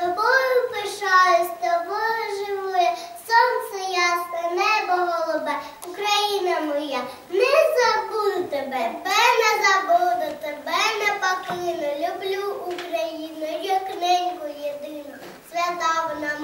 Тобою пишаюсь, тобою живу я, сонце ясне, небо голубе, Україна моя, не забуду тебе, тебе не забуду, тебе не покину. Люблю Україну, як неньку єдину, свята вона.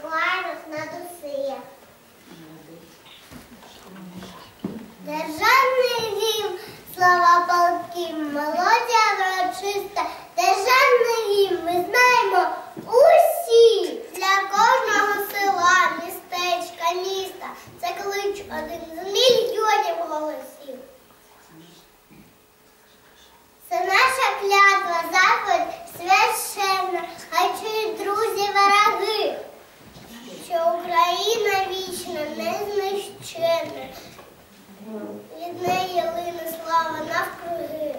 кланос на досиях. Державний вів, слова полки, мелодія врочиста. наречене, від неї лине слава навкруги.